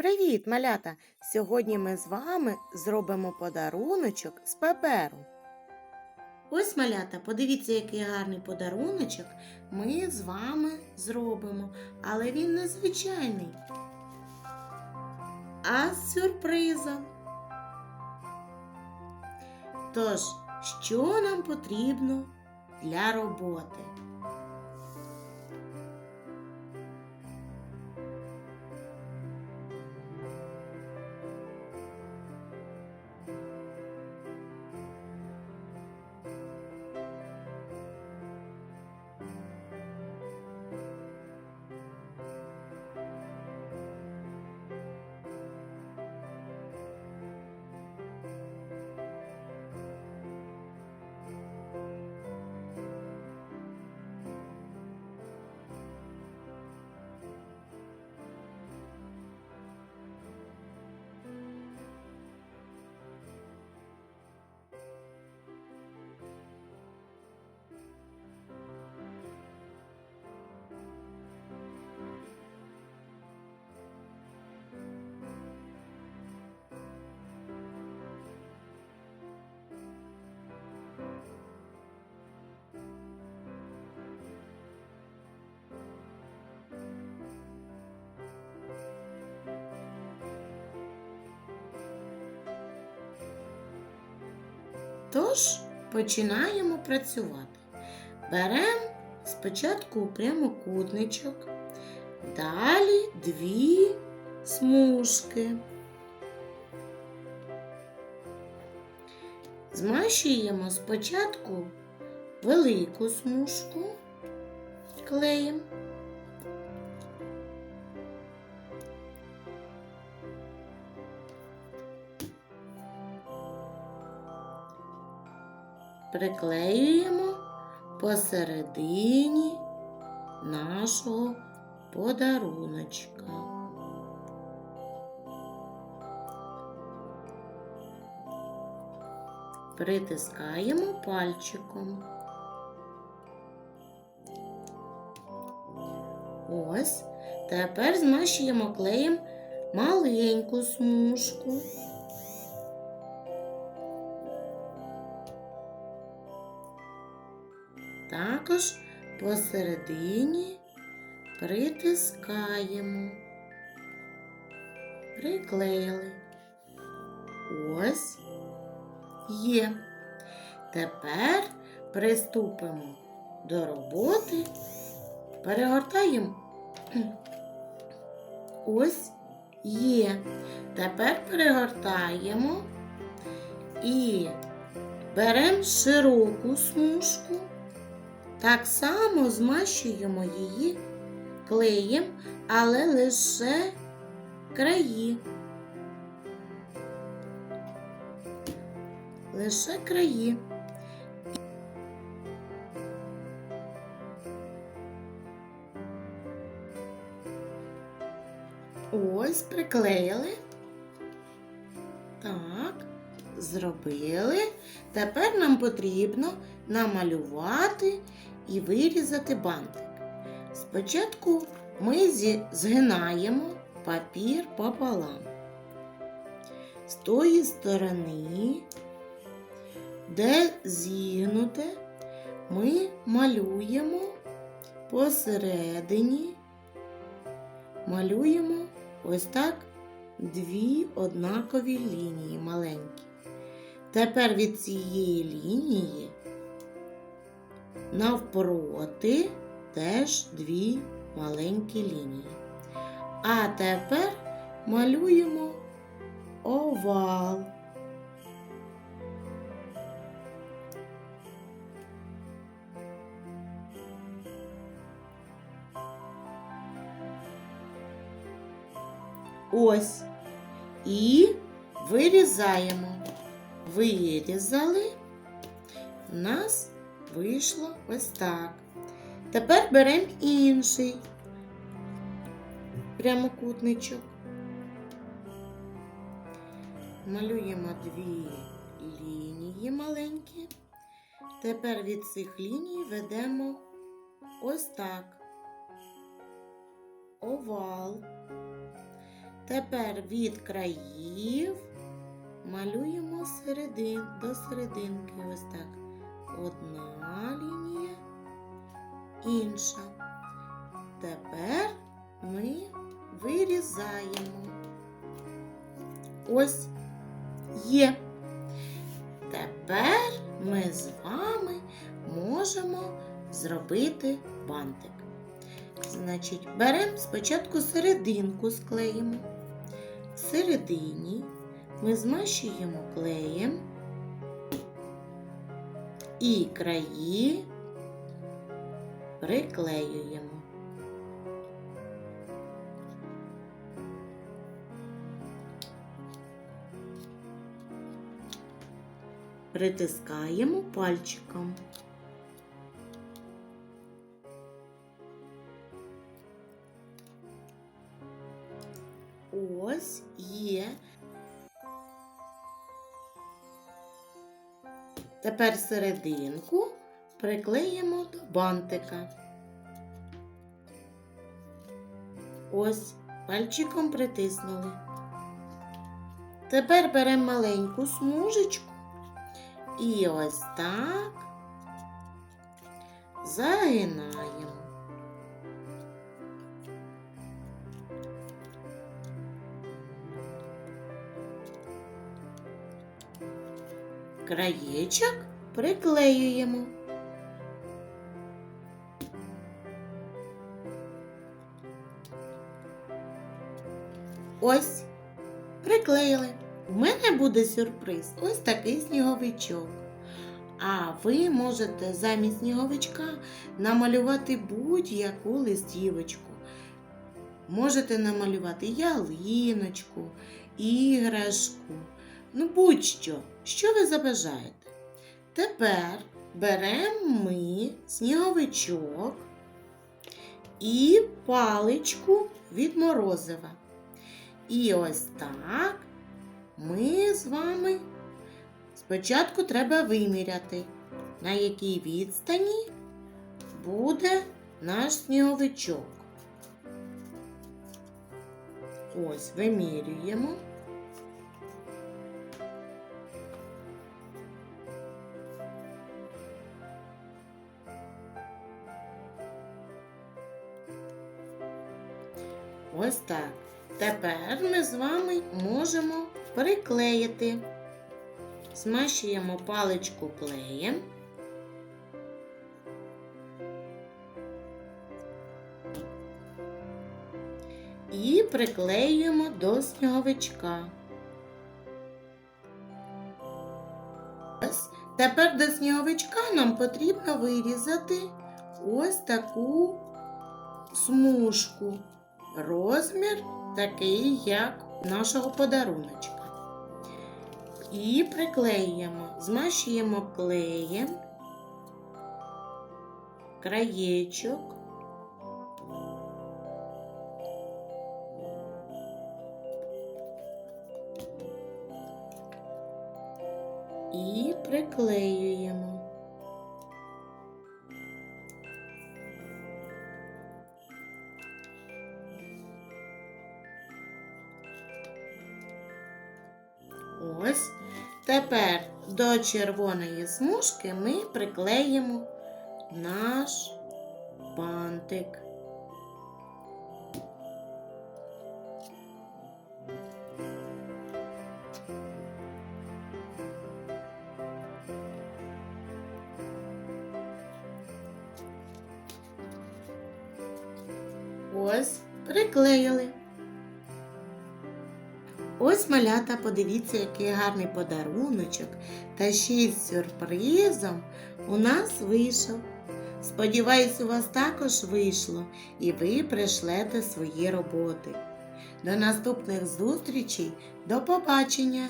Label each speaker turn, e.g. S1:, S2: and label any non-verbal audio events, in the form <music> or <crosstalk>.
S1: Привіт, малята! Сьогодні ми з вами зробимо подаруночок з паперу. Ось малята, подивіться, який гарний подаруночок ми з вами зробимо. Але він не звичайний, а з сюрпризом. Тож, що нам потрібно для роботи? Тож починаємо працювати. Беремо спочатку прямокутничок, далі дві смужки. Змащуємо спочатку велику смужку клеєм. Приклеюємо посередині нашого подаруночка. Притискаємо пальчиком. Ось. Тепер змащуємо клеєм маленьку смужку. Посередині притискаємо. Приклеїли. Ось є. Тепер приступимо до роботи. Перегортаємо. <clears throat> Ось є. Тепер перегортаємо і беремо широку смужку. Так само змащуємо її клеєм, але лише краї. Лише краї. Ось приклеїли. Зробили. Тепер нам потрібно намалювати і вирізати бантик. Спочатку ми згинаємо папір пополам. З тої сторони, де зігнуте, ми малюємо посередині, малюємо ось так дві однакові лінії маленькі. Тепер від цієї лінії навпроти теж дві маленькі лінії. А тепер малюємо овал. Ось. І вирізаємо. Вирізали. У нас вийшло ось так. Тепер беремо інший прямокутничок. Малюємо дві лінії маленькі. Тепер від цих ліній ведемо ось так. Овал. Тепер від країв малюємо середин, до серединки. Ось так. Одна лінія, інша. Тепер ми вирізаємо. Ось є. Тепер ми з вами можемо зробити бантик. Значить, беремо спочатку серединку склеїмо. Всередині ми змащуємо клеєм і краї приклеюємо. Притискаємо пальчиком. Ось є. Тепер серединку приклеїмо до бантика. Ось пальчиком притиснули. Тепер беремо маленьку смужечку і ось так загинаємо. Краєчок приклеюємо. Ось, приклеїли. У мене буде сюрприз. Ось такий сніговичок. А ви можете замість сніговичка намалювати будь-яку листівочку. Можете намалювати ялиночку, іграшку, ну будь-що, що ви забажаєте. Тепер беремо ми сніговичок і паличку від морозива. І ось так ми з вами спочатку треба виміряти, на якій відстані буде наш сніговичок. Ось вимірюємо. Тепер ми з вами можемо приклеїти. Змащуємо паличку клеєм. І приклеюємо до сніговичка. Тепер до сніговичка нам потрібно вирізати ось таку смужку. Розмір такий, як нашого подаруночка. І приклеюємо, змащуємо клеєм, краєчок. І приклеюємо. Ось. Тепер до червоної смужки ми приклеїмо наш бантик. Ось, приклеїли. Ось малята, подивіться, який гарний подаруночок та ще й з сюрпризом у нас вийшов. Сподіваюсь, у вас також вийшло і ви прийшлете свої роботи. До наступних зустрічей, до побачення!